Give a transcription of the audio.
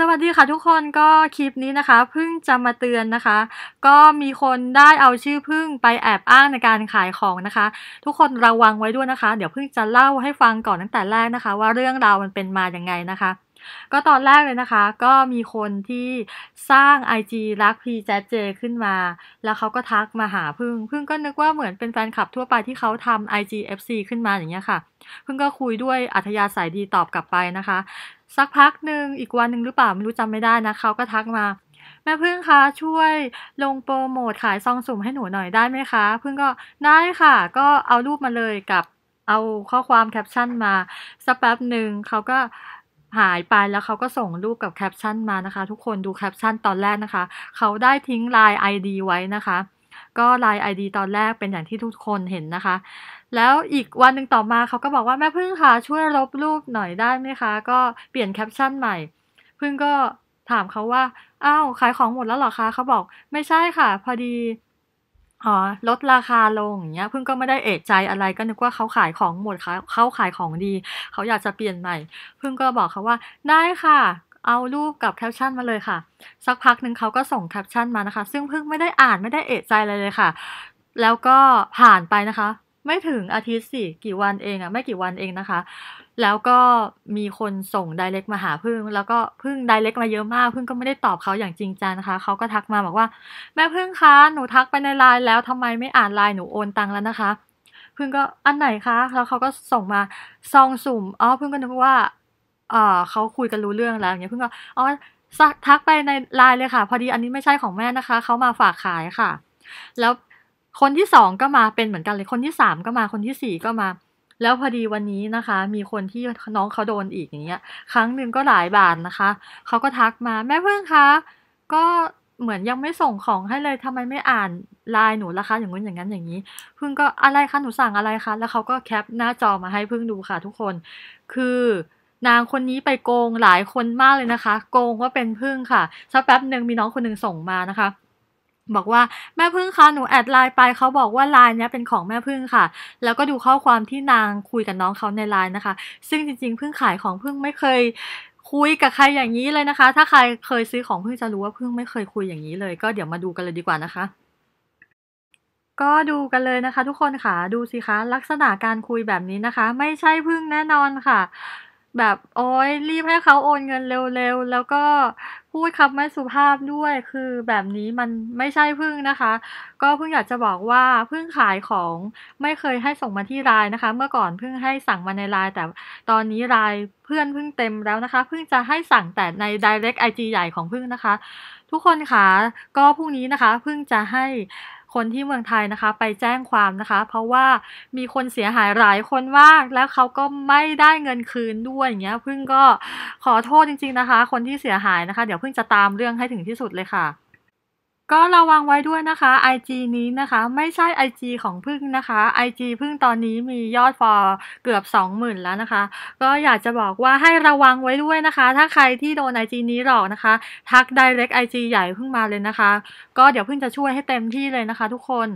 สวัสดีค่ะทุกคนก็คลิปนี้นะคะพึ่งจะมาเตือนนะคะ ก็มีคนได้เอาชื่อพึ่งไปแอบอ้างในการขายของนะคะ ทุกคนระวังไว้ด้วยนะคะ เดี๋ยวพึ่งจะเล่าให้ฟังก่อนตั้งแต่แรกนะคะ ว่าเรื่องราวมันเป็นมาอย่างไงนะคะ ก็ตอนแรกเลยนะคะ ก็มีคนที่สร้าง IG รักพีแจเจขึ้นมา แล้วเขาก็ทักมาหาพึ่ง พึ่งก็นึกว่าเหมือนเป็นแฟนคลับทั่วไปที่เขาทำ IG FC ขึ้นมาอย่างเงี้ยค่ะ พึ่งก็คุยด้วยอัธยาศัยดีตอบกลับไปนะคะ สักพักหนึ่งอีกวันหนึ่งหรือเปล่าไม่รู้จำไม่ได้นะเขาก็ทักมาแม่พึ่งคะช่วยลงโปรโมทขายซองสุ่มให้หนูหน่อยได้ไหมคะ พึ่งก็ได้ค่ะ ก็เอารูปมาเลยกับเอาข้อความแคปชั่นมาสักแป๊บหนึ่งเขาก็ หายไปแล้วเขาก็ส่งรูปกับแคปชั่นมานะคะ ทุกคนดูแคปชั่นตอนแรกนะคะ เขาได้ทิ้งไลน์ ID ไว้นะคะ ก็ไลน์ ID ตอนแรกเป็นอย่างที่ทุกคนเห็นนะคะ แล้วอีกวันหนึ่งต่อมาเขาก็บอกว่าแม่พึ่งคะช่วยลบรูปหน่อยได้ไหมคะ ก็เปลี่ยนแคปชั่นใหม่ พึ่งก็ถามเขาว่าอ้าวขายของหมดแล้วเหรอคะเขาบอกไม่ใช่ค่ะ พอดี อ๋อลดราคาลงอย่างเงี้ยพึ่งก็ไม่ได้เอะใจอะไรก็นึกว่าเขาขายของหมดเขาเขาขายของดี เขาอยากจะเปลี่ยนใหม่พึ่งก็บอกเขาว่าได้ค่ะ เอารูปกับแคปชั่นมาเลยค่ะ สักพักหนึ่งเขาก็ส่งแคปชั่นมานะคะ ซึ่งพึ่งไม่ได้อ่านไม่ได้เอะใจอะไรเลยค่ะ แล้วก็ผ่านไปนะคะ ไม่ถึงอาทิตย์สิกี่วันเองอะไม่กี่วันเองนะคะ แล้วก็มีคนส่งไดเรกมาหาพึ่ง แล้วก็พึ่งไดเรกมาเยอะมากพึ่งก็ไม่ได้ตอบเขาอย่างจริงจังนะคะเขาก็ทักมาบอกว่า แม่พึ่งคะหนูทักไปในไลน์แล้วทำไมไม่อ่านไลน์หนูโอนตังค์แล้วนะคะ พึ่งก็อันไหนคะแล้วเขาก็ส่งมาซองสุ่มอ๋อพึ่งก็นึกว่าเอ่าเขาคุยกันรู้เรื่องแล้วอย่างเงี้ยพึ่งก็อ๋อทักไปในไลน์เลยค่ะ พอดีอันนี้ไม่ใช่ของแม่นะคะเขามาฝากขายค่ะ แล้ว คนที่สองก็มาเป็นเหมือนกันเลย คนที่สามก็มา คนที่สี่ก็มา แล้วพอดีวันนี้นะคะ มีคนที่น้องเขาโดนอีกอย่างเงี้ย ครั้งหนึ่งก็หลายบาทนะคะ เขาก็ทักมาแม่พึ่งคะ ก็เหมือนยังไม่ส่งของให้เลยทำไมไม่อ่านไลน์หนูล่ะคะ อย่างงู้นอย่างนั้นอย่างนี้พึ่งก็อะไรคะ หนูสั่งอะไรคะ แล้วเขาก็แคปหน้าจอมาให้พึ่งดูค่ะ ทุกคน คือนางคนนี้ไปโกงหลายคนมากเลยนะคะ โกงว่าเป็นพึ่งค่ะสักแป๊บหนึ่งมีน้องคนหนึ่งส่งมานะคะ บอกว่าแม่พึ่งคะหนูแอดไลน์ไปเขาบอกว่าไลน์นี้เป็นของแม่พึ่งค่ะ แล้วก็ดูข้อความที่นางคุยกับน้องเขาในไลน์นะคะ ซึ่งจริงๆพึ่งขายของพึ่งไม่เคยคุยกับใครอย่างนี้เลยนะคะ ถ้าใครเคยซื้อของพึ่งจะรู้ว่าพึ่งไม่เคยคุยอย่างนี้เลย ก็เดี๋ยวมาดูกันเลยดีกว่านะคะ ก็ดูกันเลยนะคะ ทุกคนค่ะดูสิคะ ลักษณะการคุยแบบนี้นะคะ ไม่ใช่พึ่งแน่นอนค่ะ แบบโอ๊ยรีบให้เขาโอนเงินเร็วๆแล้วก็ พูดคำไม่สุภาพด้วยคือแบบนี้มันไม่ใช่พึ่งนะคะ ก็พึ่งอยากจะบอกว่าพึ่งขายของไม่เคยให้ส่งมาที่ไลน์นะคะ เมื่อก่อนพึ่งให้สั่งมาในไลน์แต่ตอนนี้ไลน์เพื่อนพึ่งเต็มแล้วนะคะพึ่งจะให้สั่งแต่ใน direct IG ใหญ่ของพึ่งนะคะ ทุกคนค่ะก็พรุ่งนี้นะคะพึ่งจะให้ คนที่เมืองไทยนะคะไปแจ้งความนะคะ เพราะว่ามีคนเสียหายหลายคนมาก แล้วเขาก็ไม่ได้เงินคืนด้วยอย่างเงี้ยพึ่งก็ขอโทษจริง ๆนะคะ คนที่เสียหายนะคะ เดี๋ยวพึ่งจะตามเรื่องให้ถึงที่สุดเลยค่ะ ก็ระวังไว้ด้วยนะคะ IG นี้นะคะ ไม่ใช่ IG ของพึ่งนะคะ IG พึ่งตอนนี้มียอดฟอลเกือบ 20,000 แล้วนะคะ ก็อยากจะบอกว่าให้ระวังไว้ด้วยนะคะ ถ้าใครที่โดน IG นี้หลอกนะคะ ทัก direct IG ใหญ่พึ่งมาเลยนะคะ ก็เดี๋ยวพึ่งจะช่วยให้เต็มที่เลยนะคะทุกคน